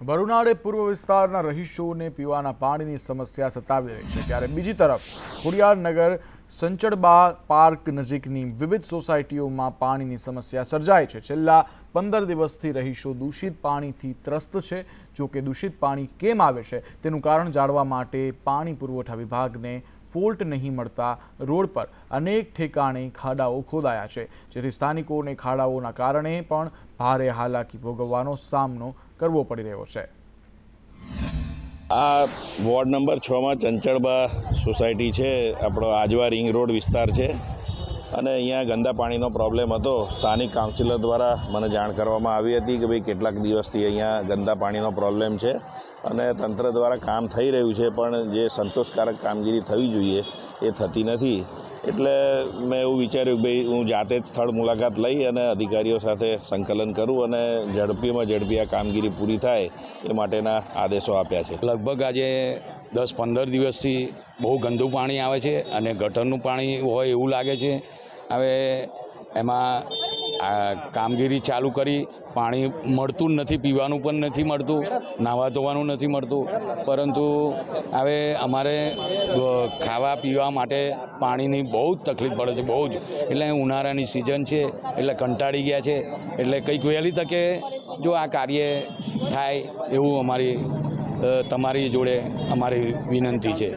બરુનાડે પૂર્વ વિસ્તારના રહીશોને પીવાના પાણીની સમસ્યા સતાવી રહી છે. ત્યારે બીજી તરફ ખોડિયારનગર સંચળબા પાર્ક નજીકની વિવિધ સોસાયટીઓમાં પાણીની સમસ્યા સર્જાય છે. છેલ્લા પંદર દિવસથી રહીશો દૂષિત પાણીથી ત્રસ્ત છે. જો કે દૂષિત પાણી કેમ આવે છે તેનું કારણ જાણવા માટે પાણી પુરવઠા વિભાગને ફોલ્ટ નહીં મળતા રોડ પર અનેક ઠેકાણે ખાડાઓ ખોદાયા છે. જેથી સ્થાનિકોને ખાડાઓના કારણે પણ ભારે હાલાકી ભોગવવાનો સામનો કરવો પડી રહ્યો છે. આ વોર્ડ નંબર છમાં ચંચળબા સોસાયટી છે. આપણો આજવા રિંગ રોડ વિસ્તાર છે. અને અહીંયા ગંદા પાણીનો પ્રોબ્લેમ હતો. સ્થાનિક કાઉન્સિલર દ્વારા મને જાણ કરવામાં આવી હતી કે ભાઈ કેટલાક દિવસથી અહીંયા ગંદા પાણીનો પ્રોબ્લેમ છે. અને તંત્ર દ્વારા કામ થઈ રહ્યું છે, પણ જે સંતોષકારક કામગીરી થવી જોઈએ એ થતી નથી. એટલે મેં એવું વિચાર્યું કે ભાઈ હું જાતે જ સ્થળ મુલાકાત લઈ અને અધિકારીઓ સાથે સંકલન કરું અને ઝડપીમાં ઝડપી આ કામગીરી પૂરી થાય એ માટેના આદેશો આપ્યા છે. લગભગ આજે દસ પંદર દિવસથી બહુ ગંદુ પાણી આવે છે અને ગટરનું પાણી હોય એવું લાગે છે. હવે એમાં આ કામગીરી ચાલુ કરી, પાણી મળતું નથી, પીવાનું પણ નથી મળતું નાવા ધોવાનું નથી મળતું. પરંતુ હવે અમારે ખાવા પીવા માટે પાણીની બહુ જ તકલીફ પડે છે, બહુ જ. એટલે ઉનાળાની સિઝન છે, એટલે કંટાળી ગયા છે. એટલે કંઈક વહેલી તકે જો આ કાર્ય થાય એવું અમારી તમારી જોડે અમારી વિનંતી છે.